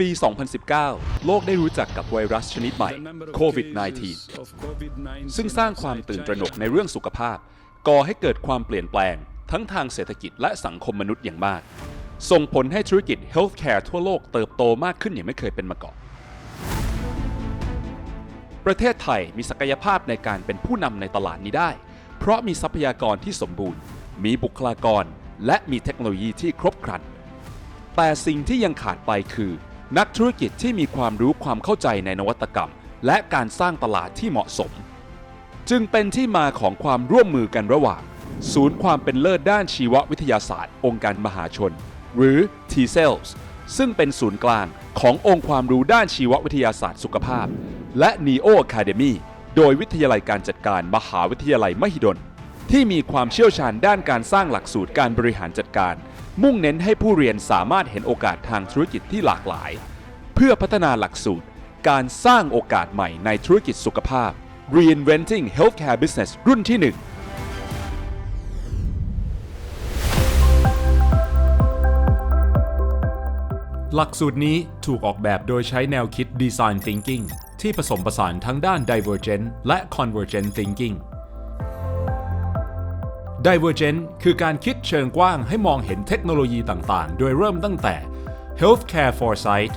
ปี 2019 โลกได้รู้จักกับไวรัสชนิดใหม่โควิด -19 ซึ่งสร้างความตื่นตระหนกในเรื่องสุขภาพ ก่อให้เกิดความเปลี่ยนแปลง ทั้งทางเศรษฐกิจและสังคมมนุษย์อย่างมาก ส่งผลให้ธุรกิจ Healthcare ทั่วโลกเติบโตมากขึ้นอย่างไม่เคยเป็นมาก่อน ประเทศไทยมีศักยภาพในการเป็นผู้นำในตลาดนี้ได้ เพราะมีทรัพยากรที่สมบูรณ์ มีบุคลากร และมีเทคโนโลยีที่ครบครันแต่สิ่งที่ยังขาดไปคือ นักธุรกิจที่มีความรู้ความเข้าใจในนวัตกรรม และการสร้างตลาดที่เหมาะสม จึงเป็นที่มาของความร่วมมือกันระหว่าง ศูนย์ความเป็นเลิศด้านชีววิทยาศาสตร์ องค์การมหาชน หรือ T-Cells ซึ่งเป็นศูนย์กลางขององค์ความรู้ด้านชีววิทยาศาสตร์สุขภาพ และ Neo Academy โดยวิทยาลัยการจัดการมหาวิทยาลัยมหิดล ที่มีความเชี่ยวชาญด้านการสร้างหลักสูตรการบริหารจัดการ มุ่งเน้นให้ผู้เรียนสามารถเห็นโอกาสทางธุรกิจที่หลากหลาย เพื่อพัฒนาหลักสูตร การสร้างโอกาสใหม่ในธุรกิจสุขภาพ Reinventing Healthcare Business รุ่นที่ 1หลักสูตรนี้ถูกออกแบบโดยใช้แนวคิด Design Thinking ที่ผสมผสานทั้งด้าน Divergent และ Convergent Thinking Divergent คือการคิดเชิงกว้างให้มองเห็นเทคโนโลยีต่างๆ โดยเริ่มตั้งแต่ Healthcare Foresight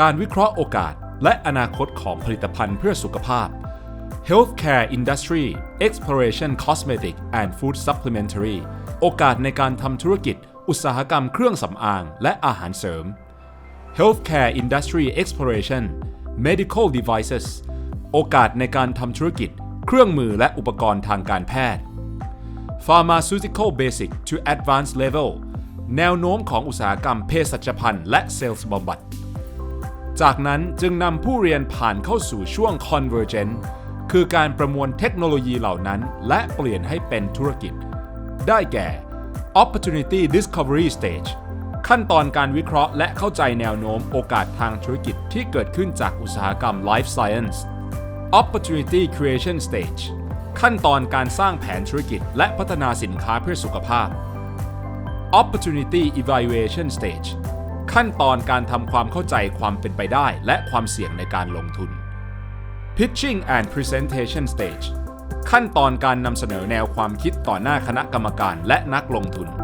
การวิเคราะห์โอกาส และอนาคตของผลิตภัณฑ์เพื่อสุขภาพ Healthcare Industry Exploration Cosmetic and Food Supplementary โอกาสในการทำธุรกิจ อุตสาหกรรมเครื่องสำอางและอาหารเสริม Healthcare Industry Exploration Medical Devices โอกาสในการทำธุรกิจ เครื่องมือและอุปกรณ์ทางการแพทย์ Pharmaceutical Basic to Advanced Level แนวโน้มของอุตสาหกรรมเภสัชพันธ์และเซลล์บำบัด จากนั้นจึงนำผู้เรียนผ่านเข้าสู่ช่วง Convergent คือการประมวลเทคโนโลยีเหล่านั้น และเปลี่ยนให้เป็นธุรกิจ ได้แก่ Opportunity Discovery Stage ขั้นตอนการวิเคราะห์และเข้าใจแนวโน้มโอกาสทางธุรกิจที่เกิดขึ้นจากอุตสาหกรรม Life Science Opportunity Creation Stage ขั้นตอนการสร้างแผนธุรกิจ และพัฒนาสินค้าเพื่อสุขภาพ Opportunity Evaluation Stage ขั้นตอนการทำความเข้าใจความเป็นไปได้ และความเสี่ยงในการลงทุน Pitching and Presentation Stage ขั้นตอนการนำเสนอแนวความคิดต่อหน้าคณะกรรมการและนักลงทุน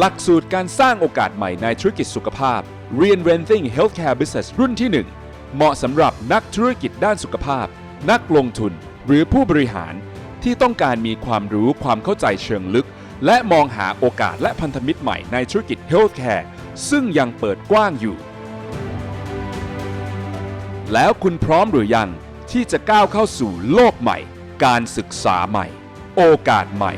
หลักสูตรการสร้างโอกาสใหม่ในธุรกิจสุขภาพ Reinventing Healthcare Business รุ่นที่ 1 เหมาะสำหรับนักธุรกิจด้านสุขภาพ นักลงทุน หรือผู้บริหารที่ต้องการมีความรู้ความเข้าใจเชิงลึก และมองหาโอกาสและพันธมิตรใหม่ในธุรกิจ Healthcare ซึ่งยังเปิดกว้างอยู่ แล้วคุณพร้อมหรือยังที่จะก้าวเข้าสู่โลกใหม่ การศึกษาใหม่ โอกาสใหม่